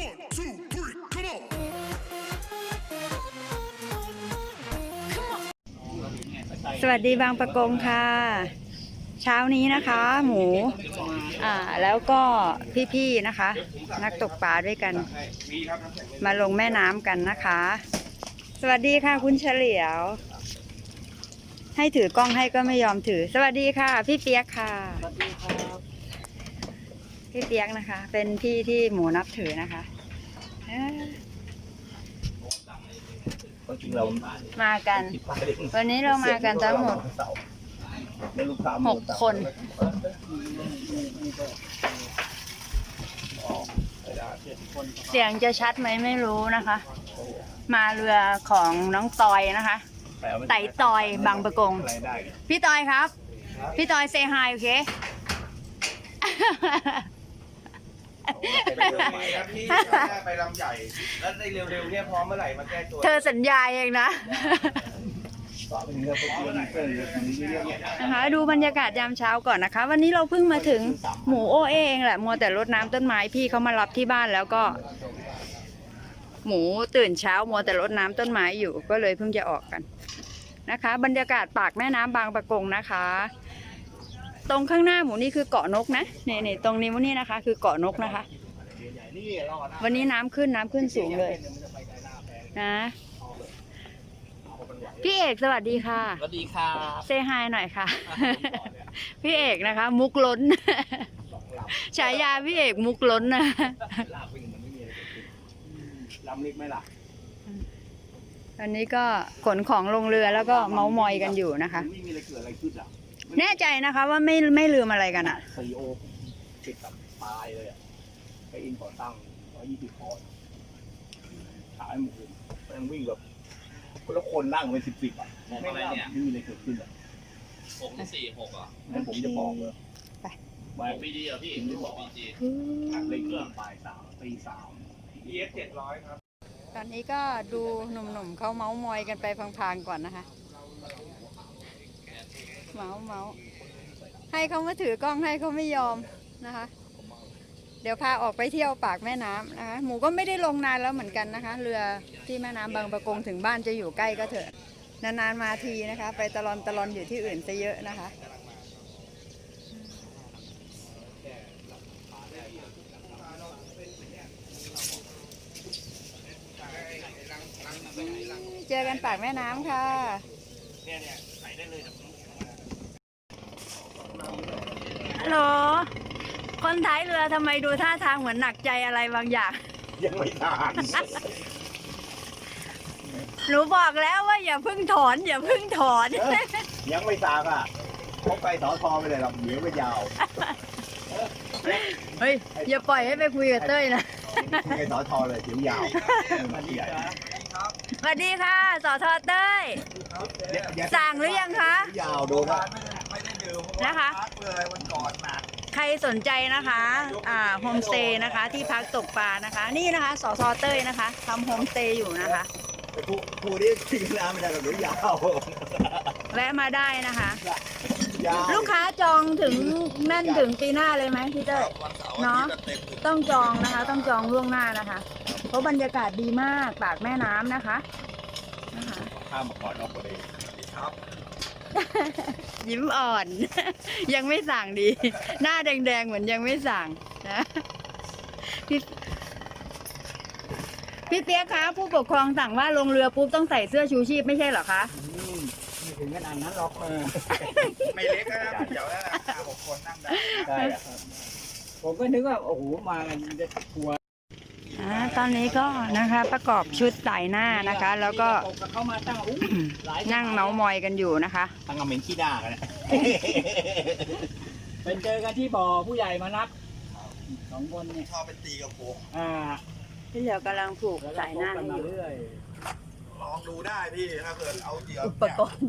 One, two, three, come on. สวัสดีบางประกงค่ะ เช้านี้นะคะ หมูอ่าแล้วก็พี่ๆนะคะ นักตกปลาด้วยกัน มาลงแม่น้ำกันนะคะ สวัสดีค่ะคุณเฉลียว ให้ถือกล้องให้ก็ไม่ยอมถือ สวัสดีค่ะ พี่เปียกค่ะสวัสดีครับ พี่เปียกนะคะ เป็นพี่ที่หมูนับถือนะคะเอ้อจริงเรามากัน วันนี้เรามากันทั้งหมดหกคนเสียงจะชัดไหมไม่รู้นะคะ มาเรือของน้องตอยนะคะ ไต่ตอยบางประกงอะไรได้พี่ตอยครับ พี่ตอยเซฮายโอเค ไปเร็วไหมครับพี่ไปลำใหญ่ แล้วในเร็วๆเนี่ยพร้อมเมื่อไหร่มาแก้ตัวเธอสัญญาเองนะ ต่อไปนี้ก็พวกเรื่องเพื่อนเรื่องนี้เรื่องเนี่ยนะคะดูบรรยากาศยามเช้าก่อนนะคะ วันนี้เราเพิ่งมาถึงหมูโอเอเองแหละมัวแต่รดน้ำต้นไม้พี่เขามารับที่บ้านแล้วก็ หมูตื่นเช้ามัวแต่รดน้ำต้นไม้อยู่ก็เลยเพิ่งจะออกกันนะคะ บรรยากาศปากแม่น้ำบางปะกงนะคะ ตรงข้างหน้าหมูนี่คือเกาะนกนะนี่นี่ตรงนี้วันนี้นะคะ คือเกาะนกนะคะนี่รอดนะวันนี้น้ำขึ้นน้ำขึ้นสูงเลย นะ พี่เอกสวัสดีค่ะสวัสดีค่ะเซฮายหน่อยค่ะ พี่เอกนะคะ มุกล้นฉายาพี่เอกมุกล้นนะลาบวิ่งมันไม่มีอะไรเกิดขึ้นลำเล็กไหมล่ะตอนนี้ก็ขนของลงเรือแล้วก็เมามอยกันอยู่นะคะไม่มีอะไรเกิดอะไรขึ้นอะ แน่ใจนะคะว่าไม่ไม่ลืมอะไรกันอะ ซีโอติดกับตายเลยอะไปอินก่อตั้งร้อยยี่สิบคอนขายหมูยังวิ่งแบบคนละคนนั่งเป็นสิบสิบอะไม่อะไรเนี่ย ไม่มีอะไรเกิดขึ้นอะหกหรือสี่หกอะงั้นผมจะบอกเลยไป ไปหกปีจีอะพี่หกปีจีเลยเครื่องบ่ายสามตีสามเอสเจ็ดร้อยครับ ตอนนี้ก็ดูหนุ่มๆเขาเมาส์มอยกันไปพลางๆก่อนนะคะ เมาเมาให้เขามาถือกล้องให้เขาไม่ยอมนะคะ เดี๋ยวพาออกไปเที่ยวปากแม่น้ำนะคะหมูก็ไม่ได้ลงนานแล้วเหมือนกันนะคะ เรือที่แม่น้ำบางประกงถึงบ้านจะอยู่ใกล้ก็เถอะนานๆมาทีนะคะ ไปตลอนตลอนอยู่ที่อื่นซะเยอะนะคะเจอกันปากแม่น้ำค่ะฮัลโหลคนท้ายเรือทำไมดูท่าทางเหมือนหนักใจอะไรบางอย่าง ยังไม่ทานหนูบอกแล้วว่าอย่าเพิ่งถอน อย่าเพิ่งถอน ยังไม่ทราบอะเขาไปสอทอไปเลยหรอกเดี๋ยวไปยาว เฮ้ย อย่าปล่อยให้ไปคุยกับเต้ยนะไปสอทอเลยเดี๋ยวยาวมันใหญ่สวัสดีค่ะสอทอเต้ย สั่งหรือยังคะยาวดูนะไม่ได้ดื่ม นะคะพักเลยวันก่อนหนักใครสนใจนะคะอ่าโฮมสเตย์นะคะ ที่พักตกปลานะคะ นี่นะคะสอทอเต้ยนะคะทำโฮมสเตย์อยู่นะคะผู้ผู้นี้ทิ้งน้ำไม่ได้หรอกเดี๋ยวยาว แวะมาได้นะคะ ยาวลูกค้าจองถึงแน่นถึงปีหน้าเลยไหมพี่เต้ย วันเสาร์เนาะอาทิตย์ก็เต็มเลยต้องจองนะคะ ต้องจองล่วงหน้านะคะ เพราะบรรยากาศดีมากปากแม่น้ำนะคะนะคะ ข้ามมาก่อนนอกประเด็นครับ ยิ้มอ่อน ยังไม่สั่งดี หน้าแดงๆเหมือนยังไม่สั่งนะพี่พี่เปียกคะผู้ปกครองสั่งว่าลงเรือปุ๊บต้องใส่เสื้อชูชีพไม่ใช่เหรอคะไม่ถึงขนาดนั้นหรอกเออไม่เล็กนะเดี๋ยวนะห้าหกคนนั่งได้ใช่อะผมก็นึกว่าโอ้โหมากันจะทัวร์อ่า ตอนนี้ก็นะคะประกอบชุดสายหน้านะคะ แล้วก็เข้ามาตั้งอู้หลายนั่งเมาส์มอยกันอยู่นะคะ ตั้งอเมนขี้หน้ากันเนี่ยเป็นเจอกันที่บ่อผู้ใหญ่มานัดสองคนเนี่ยชอบไปตีกับผมอ่าพี่เหลียวกำลังผูกแล้วก็สายหน้าคบกัให้มาอยู่ เรื่อยลองดูได้พี่ถ้าเกิดเอาเดี๋ยวอุปกรณ์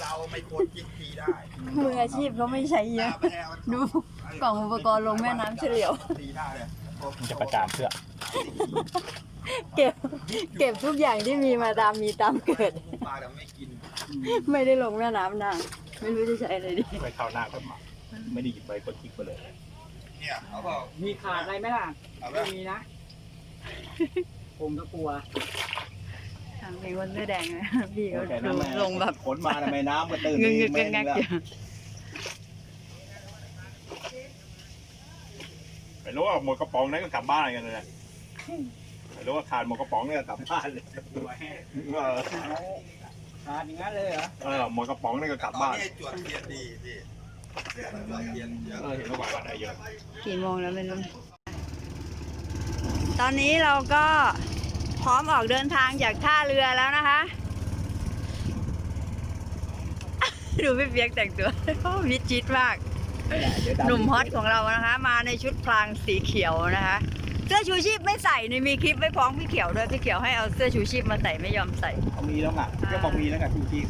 เราไม่ควรกินทีได้มืออาชีพเขาไม่ใช้เยอะไม่ให้เอาดูกล่องอุปกรณ์ลงแม่น้ำเฉลียว ตีได้เลย มันจะประจานเพื่อเก็บ เก็บทุกอย่างที่มีมาตามมีตามเกิด ปลาแต่ไม่กินไม่ได้ลงแม่น้ำนานไม่รู้จะใช้อะไรดี ไปเข้าหน้าก็มาไม่ได้หยิบไปกดคลิกไปเลย เนี่ยเขาบอกมีขาดอะไรไหมล่ะเอาแบไม่บมีนะเผมก็กลัวทางเป็นคนเสื้อแดงนะพี่เขาแต่ดูน้ำแม่ลงแบบ ขนมาในแม่น้ำก็ตื่นงึงงึกเมงันกงักแล้วอยู่ ไม่รู้ว่าหมดกระป๋องนั้นก็กลับบ้านกันเลยไม่รู้ว่าขาดหมดกระป๋องเนี่ยกลับบ้านเลยเออขาดอย่างนั้นเลยเหรอเออหมดกระป๋องนี่ก็กลับบ้านจวดเทียนดีพี่จวดเทียนเยอะเออเห็นว่าวันได้เยอะกี่โมงแล้วไม่รู้ตอนนี้เราก็พร้อมออกเดินทางจากท่าเรือแล้วนะคะ ดูพี่เปียกแต่งตัววิจิตรมากเดี๋ยวดำ หนุ่มฮอตของเรานะคะ มาในชุดพลางสีเขียวนะคะ เสื้อชูชีพไม่ใส่ในมีคลิปไว้ฟ้องพี่เขียวด้วยพี่เขียวให้เอาเสื้อชูชีพมาใส่ไม่ยอมใส่เขามีแล้วไงก็บอกมีแล้วไงทุกที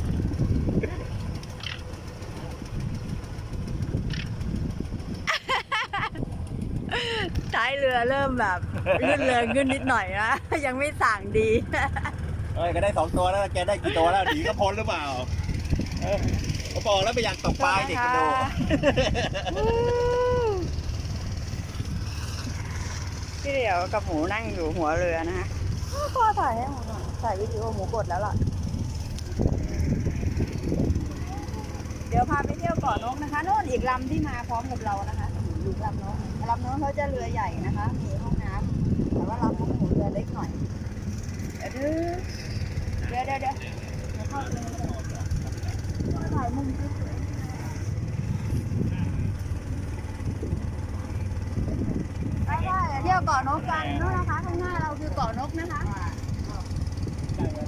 ท้ายเรือเริ่มแบบลื่นเริงขึ้นนิดหน่อยนะ ยังไม่สั่งดี เอ้ยก็ได้สองตัวแล้วแกได้กี่ตัวแล้วหนีก็พ้นหรือเปล่า เออเขาบอกแล้วไม่อยากตกปลาให้เด็กกระโดดพี่เดียวกับหมูนั่งอยู่หัวเรือนะฮะพ่อถ่ายให้หมูหน่อยถ่ายวิดีโอหมูกดแล้วล่ะ เดี๋ยวพาไปเที่ยวเกาะนกนะคะโน่นอีกลำที่มาพร้อมกับเรานะคะอีกลำโน้นลำโน้นเขาจะเรือใหญ่นะคะ มีห้องน้ำแต่ว่าลำของหมูเรือเล็กหน่อยเดี๋ยวเดี๋ยวเดี๋ยวเดี๋ยวเดี๋ยวเข้าไปเลย ถ่ายมุมสวยๆไปได้เที่ยวเกาะนกกันนู่นนะคะข้างหน้าเราคือเกาะนกนะคะ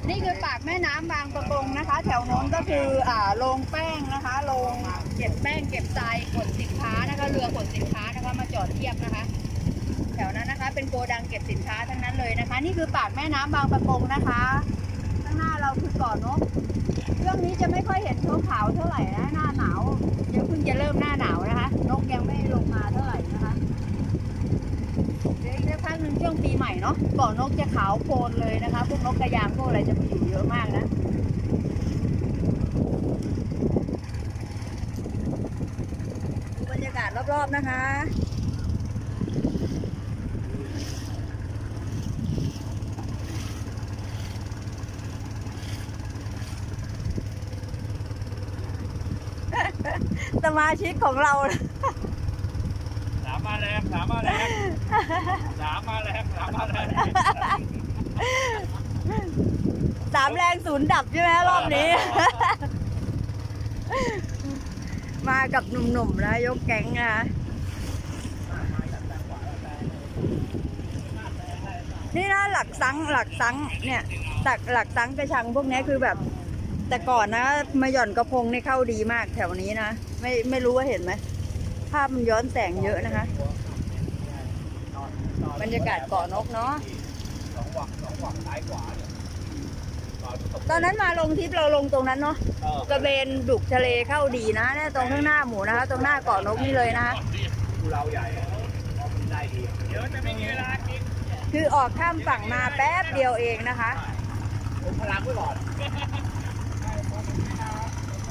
นี่คือปากแม่น้ำบางประกงนะคะ แถวโน้นก็คืออ่าโรงแป้งนะคะโรงเก็บแป้งเก็บทรายขนสินค้านะคะเรือขนสินค้านะคะมาจอดเทียบนะคะ แถวนั้นนะคะ เป็นโกดังเก็บสินค้าทั้งนั้นเลยนะคะ นี่คือปากแม่น้ำบางประกงนะคะ เราคือเกาะนกเรื่องนี้จะไม่ค่อยเห็นเขาวเท่าไหร่นะหน้าหนาวเดี๋ยังเพิ่งจะเริ่มหน้าหนาวนะคะ นกยังไม่ลงมาเท่าไหร่นะคะเดี๋ยวอีกสักพักหนึ่งช่วงปีใหม่เนาะกาะนนกจะขาวโพลนเลยนะคะพวกนกกระยางพวกอะไรจะมาอยู่เยอะมากนะดูบรรยากาศรอบๆนะคะ ส มาชิกของเรา สามมาแรงสามมาแรงสามมาแรงสามมาแรงสามแรงศูนย์ดับใช่ไหมรอบนี้ มากับหนุ่มๆนะ ยกแก๊งนะคะนี่นะหลักซังหลักซังเนี่ยหลักหลักซังกระชังพวกนี้คือแบบ แต่ก่อนนะมาหย่อนกระพงนี่เข้าดีมากแถวนี้นะ ไม่ไม่รู้ว่าเห็นไหมภาพมันย้อนแสงเยอะนะคะ บรรยากาศเกาะนกเนาะตอนนั้นมาลงทิปเราลงตรงนั้นเนาะกระเบนดุกทะเลเข้าดีนะเนี่ยตรงข้างหน้าหมูนะคะ ตรงหน้าเกาะนกนี่เลยนะคะคือออกข้ามฝั่งมาแป๊บเดียวเองนะคะผมพลังไว้ก่อน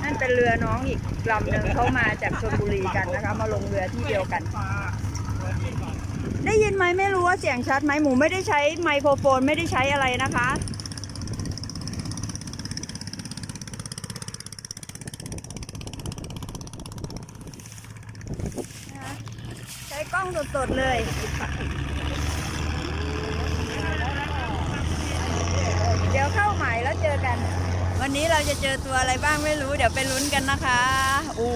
นั่นเป็นเรือน้องอีกลำหนึ่งเขามาจากชลบุรีกันนะคะ มาลงเรือที่เดียวกัน ได้ยินไหมไม่รู้ว่าเสียงชัดไหมหมูไม่ได้ใช้ไมโครโฟนไม่ได้ใช้อะไรนะคะใช้กล้องสดๆเลยเดี๋ยวเข้าหมายแล้วเจอกัน วันนี้เราจะเจอตัวอะไรบ้างไม่รู้ เดี๋ยวไปลุ้นกันนะคะอู้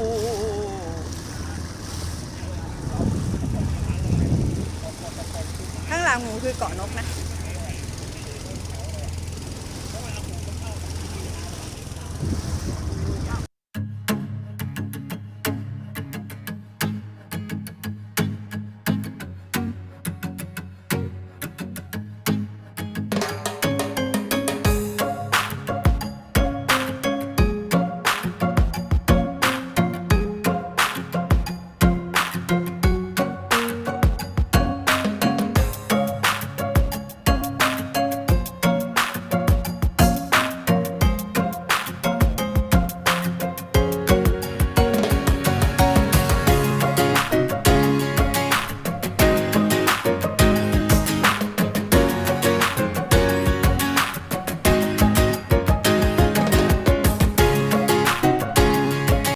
ข้างหลังหมูคือเกาะนกนะ